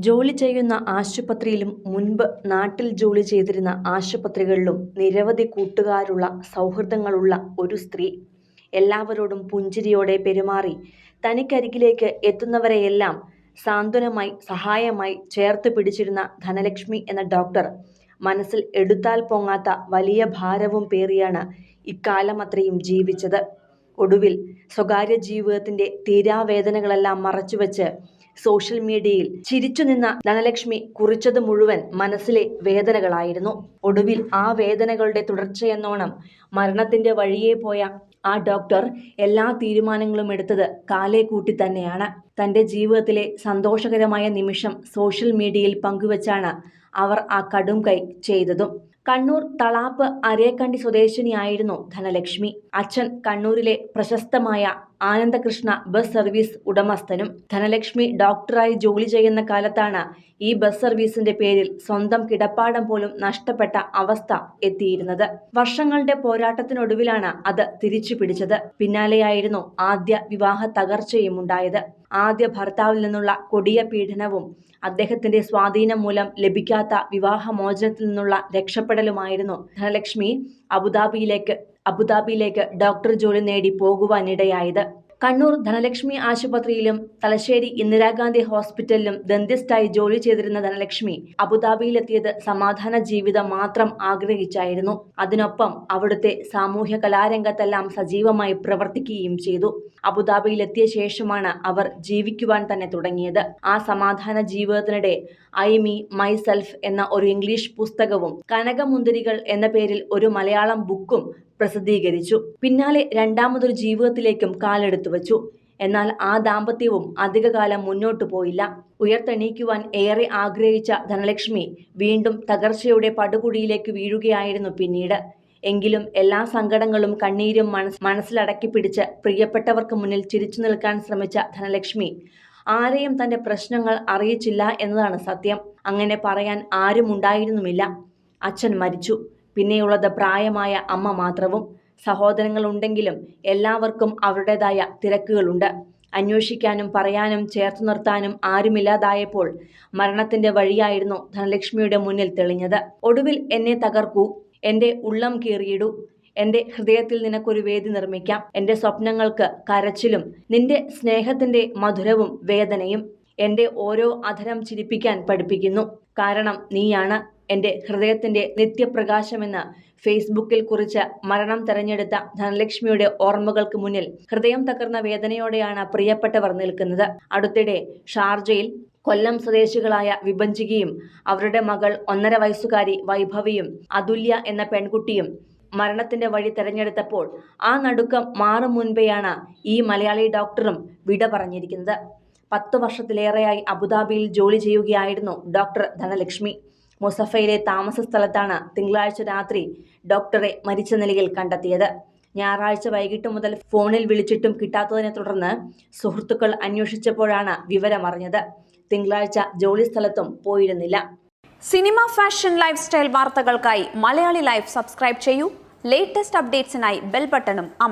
ജോലി ചെയ്യുന്ന ആശുപത്രിയിലും മുൻപ് നാട്ടിൽ ജോലി ചെയ്തിരുന്ന ആശുപത്രികളിലും നിരവധി കൂട്ടുകാരുള്ള സൗഹൃദങ്ങളുള്ള ഒരു സ്ത്രീ എല്ലാവരോടും പുഞ്ചിരിയോടെ പെരുമാറി തനിക്കരികിലേക്ക് എത്തുന്നവരെയെല്ലാം സാന്ത്വനമായി സഹായമായി ചേർത്ത് പിടിച്ചിരുന്ന ധനലക്ഷ്മി എന്ന ഡോക്ടർ മനസ്സിൽ എടുത്താൽ പൊങ്ങാത്ത വലിയ ഭാരവും പേറിയാണ് ഇക്കാലമത്രയും ജീവിച്ചത്. ഒടുവിൽ സ്വകാര്യ ജീവിതത്തിന്റെ തീരാവേദനകളെല്ലാം മറച്ചുവെച്ച് സോഷ്യൽ മീഡിയയിൽ ചിരിച്ചു നിന്ന ധനലക്ഷ്മി കുറിച്ചത് മുഴുവൻ മനസ്സിലെ വേദനകളായിരുന്നു. ഒടുവിൽ ആ വേദനകളുടെ തുടർച്ചയെന്നോണം മരണത്തിന്റെ വഴിയെ പോയ ആ ഡോക്ടർ എല്ലാ തീരുമാനങ്ങളും എടുത്തത് കാലേ കൂട്ടി തന്നെയാണ്. തന്റെ ജീവിതത്തിലെ സന്തോഷകരമായ നിമിഷം സോഷ്യൽ മീഡിയയിൽ പങ്കുവച്ചാണ് അവർ ആ കടും കൈ ചെയ്തതും. കണ്ണൂർ തളാപ്പ് അരേക്കണ്ടി സ്വദേശിനിയായിരുന്നു ധനലക്ഷ്മി. അച്ഛൻ കണ്ണൂരിലെ പ്രശസ്തമായ ആനന്ദകൃഷ്ണ ബസ് സർവീസ് ഉടമസ്ഥനും ധനലക്ഷ്മി ഡോക്ടറായി ജോലി ചെയ്യുന്ന കാലത്താണ് ഈ ബസ് സർവീസിന്റെ പേരിൽ സ്വന്തം കിടപ്പാടം പോലും നഷ്ടപ്പെട്ട അവസ്ഥ എത്തിയിരുന്നത്. വർഷങ്ങളുടെ പോരാട്ടത്തിനൊടുവിലാണ് അത് തിരിച്ചു പിടിച്ചത്. പിന്നാലെയായിരുന്നു ആദ്യ വിവാഹ തകർച്ചയും ഉണ്ടായത് ആദ്യ ഭർത്താവിൽ നിന്നുള്ള കൊടിയ പീഡനവും അദ്ദേഹത്തിന്റെ സ്വാധീനം മൂലം ലഭിക്കാത്ത വിവാഹമോചനത്തിൽ നിന്നുള്ള രക്ഷപ്പെടലുമായിരുന്നു ധനലക്ഷ്മി അബുദാബിയിലേക്ക് അബുദാബിയിലേക്ക് ഡോക്ടർ ജോലി നേടി പോകുവാനിടയായത്. കണ്ണൂർ ധനലക്ഷ്മി ആശുപത്രിയിലും തലശ്ശേരി ഇന്ദിരാഗാന്ധി ഹോസ്പിറ്റലിലും ദന്തിസ്റ്റായി ജോലി ചെയ്തിരുന്ന ധനലക്ഷ്മി അബുദാബിയിലെത്തിയത് സമാധാന ജീവിതം മാത്രം ആഗ്രഹിച്ചായിരുന്നു. അതിനൊപ്പം അവിടുത്തെ സാമൂഹ്യ കലാരംഗത്തെല്ലാം സജീവമായി പ്രവർത്തിക്കുകയും ചെയ്തു. അബുദാബിയിലെത്തിയ ശേഷമാണ് അവർ ജീവിക്കുവാൻ തന്നെ തുടങ്ങിയത്. ആ സമാധാന ജീവിതത്തിനിടെ ഐ മീ മൈ സെൽഫ് എന്ന ഒരു ഇംഗ്ലീഷ് പുസ്തകവും കനകമുന്തിരികൾ എന്ന പേരിൽ ഒരു മലയാളം ബുക്കും പ്രസിദ്ധീകരിച്ചു. പിന്നാലെ രണ്ടാമതൊരു ജീവിതത്തിലേക്കും കാലെടുത്തു വച്ചു. എന്നാൽ ആ ദാമ്പത്യവും അധികകാലം മുന്നോട്ടു പോയില്ല. ഉയർത്തെണീക്കുവാൻ ഏറെ ആഗ്രഹിച്ച ധനലക്ഷ്മി വീണ്ടും തകർച്ചയുടെ പടുകുഴിയിലേക്ക് വീഴുകയായിരുന്നു പിന്നീട്. എങ്കിലും എല്ലാ സങ്കടങ്ങളും കണ്ണീരും മനസ് മനസ്സിലടക്കി പിടിച്ച് പ്രിയപ്പെട്ടവർക്ക് മുന്നിൽ ചിരിച്ചു നിൽക്കാൻ ശ്രമിച്ച ധനലക്ഷ്മി ആരെയും തന്റെ പ്രശ്നങ്ങൾ അറിയിച്ചില്ല എന്നതാണ് സത്യം. അങ്ങനെ പറയാൻ ആരും ഉണ്ടായിരുന്നുമില്ല അച്ഛൻ മരിച്ചു. പിന്നെയുള്ളത് പ്രായമായ അമ്മ മാത്രവും സഹോദരങ്ങളുണ്ടെങ്കിലും എല്ലാവർക്കും അവരുടേതായ തിരക്കുകളുണ്ട്. അന്വേഷിക്കാനും പറയാനും ചേർത്ത് നിർത്താനും ആരുമില്ലാതായപ്പോൾ മരണത്തിന്റെ വഴിയായിരുന്നു ധനലക്ഷ്മിയുടെ മുന്നിൽ തെളിഞ്ഞത്. ഒടുവിൽ എന്നെ തകർക്കൂ. എന്റെ ഉള്ളം കീറിയിടൂ. എന്റെ ഹൃദയത്തിൽ നിനക്കൊരു വേദി നിർമ്മിക്കാം. എന്റെ സ്വപ്നങ്ങൾക്ക് കരച്ചിലും നിന്റെ സ്നേഹത്തിന്റെ മധുരവും വേദനയും. എന്റെ ഓരോ അധരം ചിരിപ്പിക്കാൻ പഠിപ്പിക്കുന്നു. കാരണം നീയാണ് എന്റെ ഹൃദയത്തിന്റെ നിത്യപ്രകാശമെന്ന് ഫേസ്ബുക്കിൽ കുറിച്ച് മരണം തെരഞ്ഞെടുത്ത ധനലക്ഷ്മിയുടെ ഓർമ്മകൾക്ക് മുന്നിൽ ഹൃദയം തകർന്ന വേദനയോടെയാണ് പ്രിയപ്പെട്ടവർ നിൽക്കുന്നത്. അടുത്തിടെ ഷാർജയിൽ കൊല്ലം സ്വദേശികളായ വിഭജികയും അവരുടെ മകൾ ഒന്നര വയസ്സുകാരി വൈഭവിയും അതുല്യ എന്ന പെൺകുട്ടിയും മരണത്തിന്റെ വഴി തെരഞ്ഞെടുത്തപ്പോൾ ആ നടുക്കം മാറും മുൻപെയാണ് ഈ മലയാളി ഡോക്ടറും വിട പറഞ്ഞിരിക്കുന്നത്. പത്ത് വർഷത്തിലേറെയായി അബുദാബിയിൽ ജോലി ചെയ്യുകയായിരുന്നു ഡോക്ടർ ധനലക്ഷ്മി. മുസഫയിലെ താമസ സ്ഥലത്താണ് തിങ്കളാഴ്ച രാത്രി ഡോക്ടറെ മരിച്ച നിലയിൽ കണ്ടെത്തിയത്. ഞായറാഴ്ച വൈകിട്ട് മുതൽ ഫോണിൽ വിളിച്ചിട്ടും കിട്ടാത്തതിനെ തുടർന്ന് സുഹൃത്തുക്കൾ അന്വേഷിച്ചപ്പോഴാണ് വിവരമറിഞ്ഞത് തിങ്കളാഴ്ച ജോലി സ്ഥലത്തും പോയിരുന്നില്ല. സിനിമ ഫാഷൻ ലൈഫ് സ്റ്റൈൽ വാർത്തകൾക്കായി മലയാളി ലൈഫ് സബ്സ്ക്രൈബ് ചെയ്യൂ. ലേറ്റസ്റ്റ് അപ്ഡേറ്റ്സിനായി ബെൽ ബട്ടണും അമർ